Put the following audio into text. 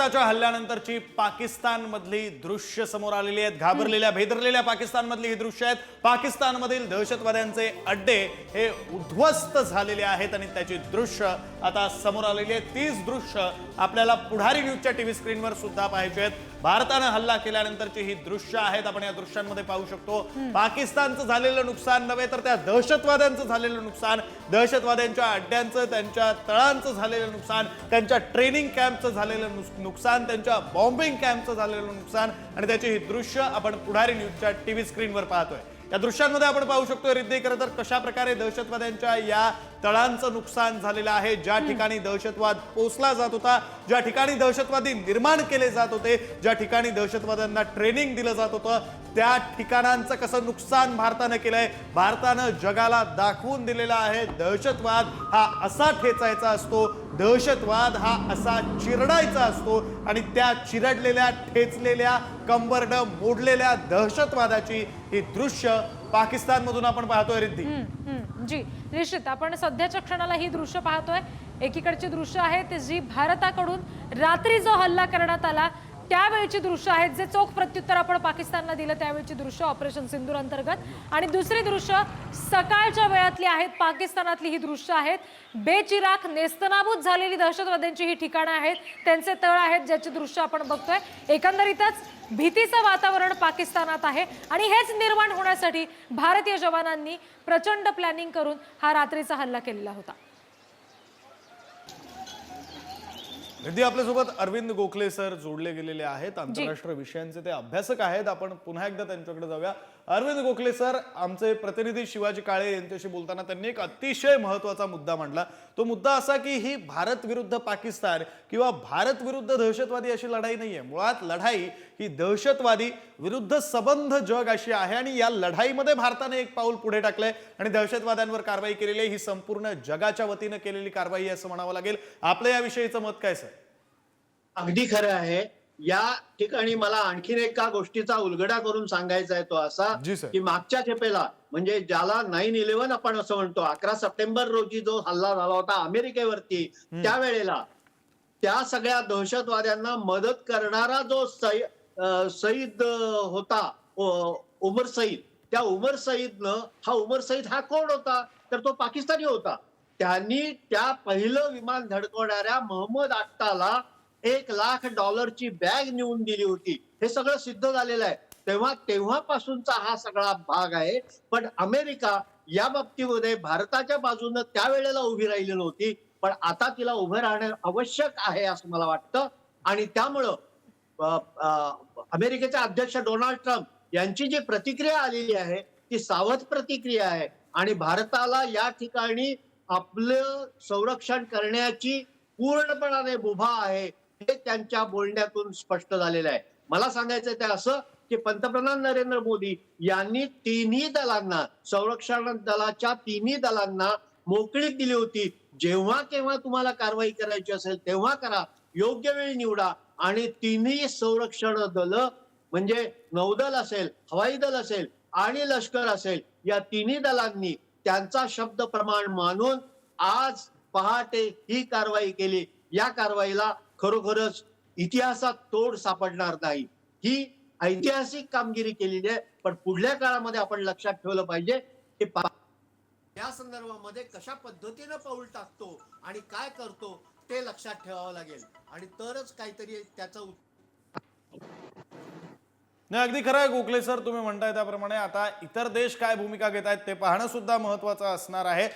भारताच्या हल्ल्यानंतरची पाकिस्तानमधली दृश्य समोर आलेली आहेत. घाबरलेल्या भेदरलेल्या पाकिस्तानमधली ही दृश्य आहेत. पाकिस्तानमधील दहशतवाद्यांचे अड्डे हे उद्ध्वस्त झालेले आहेत आणि त्याची दृश्य आता समोर आलेली आहेत तीच दृश्य आपल्याला पुढारी न्यूजच्या टीव्ही स्क्रीनवर सुद्धा पाहायची आहेत. भारतानं हल्ला केल्यानंतरची ही दृश्य आहेत आपण या दृश्यांमध्ये पाहू शकतो. पाकिस्तानचं झालेलं नुकसान नव्हे तर त्या दहशतवाद्यांचं झालेलं नुकसान दहशतवाद्यांच्या अड्ड्यांचं त्यांच्या तळांचं झालेलं नुकसान त्यांच्या ट्रेनिंग कॅम्पचं झालेलं नुकसान त्यांच्या बॉम्बिंग कॅम्पचं झालेलं नुकसान आणि त्याची ही दृश्य आपण पुढारी न्यूजच्या टीव्ही स्क्रीनवर पाहतोय. या दृश्यांमध्ये आपण पाहू शकतो रिद्धी खरं तर कशा प्रकारे दहशतवाद्यांच्या या तळांचं नुकसान झालेलं आहे? ज्या ठिकाणी दहशतवाद पोचला जात होता ज्या ठिकाणी दहशतवादी निर्माण केले जात होते ज्या ठिकाणी दहशतवाद्यांना ट्रेनिंग दिलं जात होतं त्या ठिकाणांचं कसं नुकसान भारतानं केलंय? भारतानं जगाला दाखवून दिलेला आहे दहशतवाद हा असा ठेचायचा असतो दहशतवाद हा असा चिरडायचा असतो आणि त्या चिरडलेल्या ठेचलेल्या कंबरड मोडलेल्या दहशतवादाची ही दृश्य पाकिस्तानमधून आपण पाहतोय रिद्धी. जी निश्चित. आपण सध्याच्या क्षणाला ही दृश्य पाहतोय. एकीकडची दृश्य आहे ते जी भारताकडून रात्री जो हल्ला करण्यात आला त्यावेळची दृश्य आहेत जे चोख प्रत्युत्तर आपण पाकिस्तानला दिलं त्यावेळची दृश्य ऑपरेशन सिंदूर अंतर्गत. आणि दुसरी दृश्य सकाळच्या वेळातली आहेत पाकिस्तानातली ही दृश्य आहेत. बेचिराख नेस्तनाबूत झालेली दहशतवाद्यांची ही ठिकाणं आहेत. त्यांचे तळ आहेत ज्याची दृश्य आपण बघतोय. एकंदरीतच भीतीचं वातावरण पाकिस्तानात आहे. आणि हेच निर्माण होण्यासाठी भारतीय जवानांनी प्रचंड प्लॅनिंग करून हा रात्रीचा हल्ला केलेला होता. रिद्धी आपल्यासोबत अरविंद गोखले सर जोडले गेलेले आहेत. आंतरराष्ट्रीय विषयांचे ते अभ्यासक आहेत. आपण पुन्हा एकदा त्यांच्याकडे जाऊया. अरविंद गोखले सर आमचे प्रतिनिधी शिवाजी काळे यांच्याशी बोलताना त्यांनी एक अतिशय महत्त्वाचा मुद्दा मांडला. तो मुद्दा असा की ही भारत विरुद्ध पाकिस्तान किंवा भारत विरुद्ध दहशतवादी अशी लढाई नाहीये. मुळात लढाई ही दहशतवादी विरुद्ध सबंध जग अशी आहे आणि या लढाईमध्ये भारताने एक पाऊल पुढे टाकलंय आणि दहशतवाद्यांवर कारवाई केलेली आहे. ही संपूर्ण जगाच्या वतीनं केलेली कारवाई असं म्हणावं लागेल. आपलं याविषयीचं मत काय सर? अगदी खरं आहे. या ठिकाणी मला आणखीन एका गोष्टीचा उलगडा करून सांगायचा आहे तो असा. की मागच्या खेपेला म्हणजे ज्याला नाईन इलेव्हन आपण असं म्हणतो अकरा सप्टेंबर रोजी जो हल्ला झाला होता अमेरिकेवरती त्यावेळेला त्या सगळ्या दहशतवाद्यांना मदत करणारा जो सईद होता उमर सईद त्या उमर सईदनं हा उमर सईद हा कोण होता? तर तो पाकिस्तानी होता. त्यांनी त्या पहिलं विमान धडकवणाऱ्या मोहम्मद अट्टाला एक लाख डॉलरची बॅग नेऊन दिली होती. हे सगळं सिद्ध झालेलं आहे. तेव्हा तेव्हापासूनचा हा सगळा भाग आहे. पण अमेरिका या बाबतीमध्ये भारताच्या बाजूनं त्यावेळेला उभी राहिलेली होती. पण आता तिला उभं राहणं आवश्यक आहे असं मला वाटतं. आणि त्यामुळं अमेरिकेचे अध्यक्ष डोनाल्ड ट्रम्प यांची जी प्रतिक्रिया आलेली आहे ती सावध प्रतिक्रिया आहे. आणि भारताला या ठिकाणी आपलं संरक्षण करण्याची पूर्णपणाने मुभा आहे. हे त्यांच्या बोलण्यातून स्पष्ट झालेलं आहे. मला सांगायचं ते असं की पंतप्रधान नरेंद्र मोदी यांनी तिन्ही दलांना संरक्षण दलाच्या तिन्ही दलांना मोकळीक दिली होती. जेव्हा केव्हा तुम्हाला कारवाई करायची असेल तेव्हा करा. योग्य वेळी निवडा. आणि तिन्ही संरक्षण दल म्हणजे नौदल असेल हवाई दल असेल आणि लष्कर असेल या तिन्ही दलांनी त्यांचा शब्द प्रमाण मानून आज पहाटे ही कारवाई केली. या कारवाईला खरोखरच इतिहासात तोड सापडणार नाही. ही ऐतिहासिक कामगिरी केलेली आहे पण पुढल्या काळामध्ये आपण लक्षात ठेवलं पाहिजे की या संदर्भामध्ये कशा पद्धतीनं पाऊल टाकतो आणि काय करतो ते लक्षात ठेवावं लागेल. आणि तरच काहीतरी त्याचं उत्तर नाही अगदी खरं आहे गोखले सर तुम्ही म्हणताय त्याप्रमाणे. आता इतर देश काय भूमिका घेत आहेत ते पाहणं सुद्धा महत्वाचं असणार आहे.